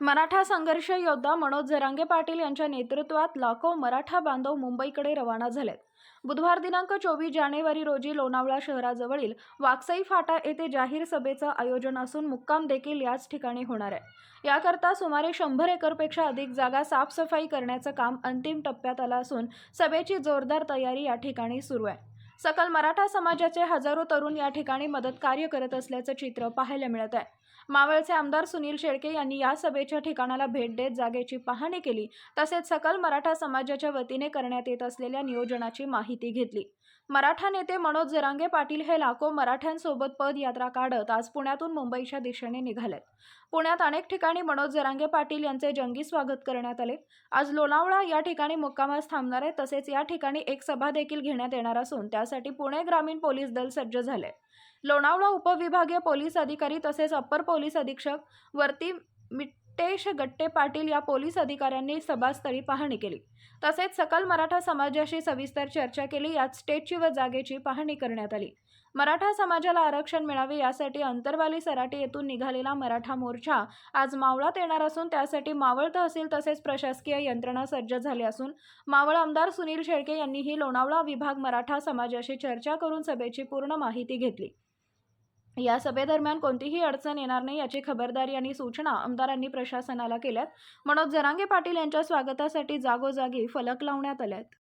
मराठा संघर्ष योद्धा मनोज जरांगे पाटील यांच्या नेतृत्वात लाखो मराठा बांधव मुंबईकडे रवाना झालेत. बुधवार दिनांक चोवीस जानेवारी रोजी लोणावळा शहराजवळील वाकसाई फाटा येथे जाहीर सभेचं आयोजन असून मुक्काम देखील याच ठिकाणी होणार आहे. याकरता सुमारे शंभर एकरपेक्षा अधिक जागा साफसफाई करण्याचं काम अंतिम टप्प्यात आलं असून सभेची जोरदार तयारी या ठिकाणी सुरू आहे. सकल मराठा समाजाचे हजारो तरुण या ठिकाणी मदत कार्य करत असल्याचं चित्र पाहायला मिळत आहे. मावळचे आमदार सुनील शेळके यांनी या सभेच्या ठिकाणाला भेट देत जागेची पाहणी केली. तसेच सकल मराठा समाजाच्या वतीने करण्यात येत असलेल्या नियोजनाची माहिती घेतली. मराठा नेते मनोज जरांगे पाटील हे लाखो मराठ्यांसोबत पदयात्रा काढत आज पुण्यातून मुंबईच्या दिशेने निघालेत. पुण्यात अनेक ठिकाणी मनोज जरांगे पाटील यांचे जंगी स्वागत करण्यात आले. आज लोणावळा या ठिकाणी मुक्कामास थांबणार आहे. तसेच या ठिकाणी एक सभा देखील घेण्यात येणार असून त्यासाठी पुणे ग्रामीण पोलीस दल सज्ज झाले. लोणावळा उपविभागीय पोलीस अधिकारी तसेच अप्पर पोलीस अधीक्षक वरती टेश गट्टे पाटील या पोलीस अधिकाऱ्यांनी सभास्थळी पाहणी केली. तसेच सकल मराठा समाजाशी सविस्तर चर्चा केली. यात स्टेजची व जागेची पाहणी करण्यात आली. मराठा समाजाला आरक्षण मिळावे यासाठी अंतरवाली सराटी येथून निघालेला मराठा मोर्चा आज मावळात येणार असून त्यासाठी मावळ तहसील तसेच प्रशासकीय यंत्रणा सज्ज झाली असून मावळ आमदार सुनील शेळके यांनीही लोणावळा विभाग मराठा समाजाशी चर्चा करून सभेची पूर्ण माहिती घेतली. या सभेदरम्यान कोणतीही अडचण येणार नाही याची खबरदारी आणि सूचना आमदारांनी प्रशासनाला केल्यात. मनोज जरांगे पाटील यांच्या स्वागतासाठी जागोजागी फलक लावण्यात आल्यात.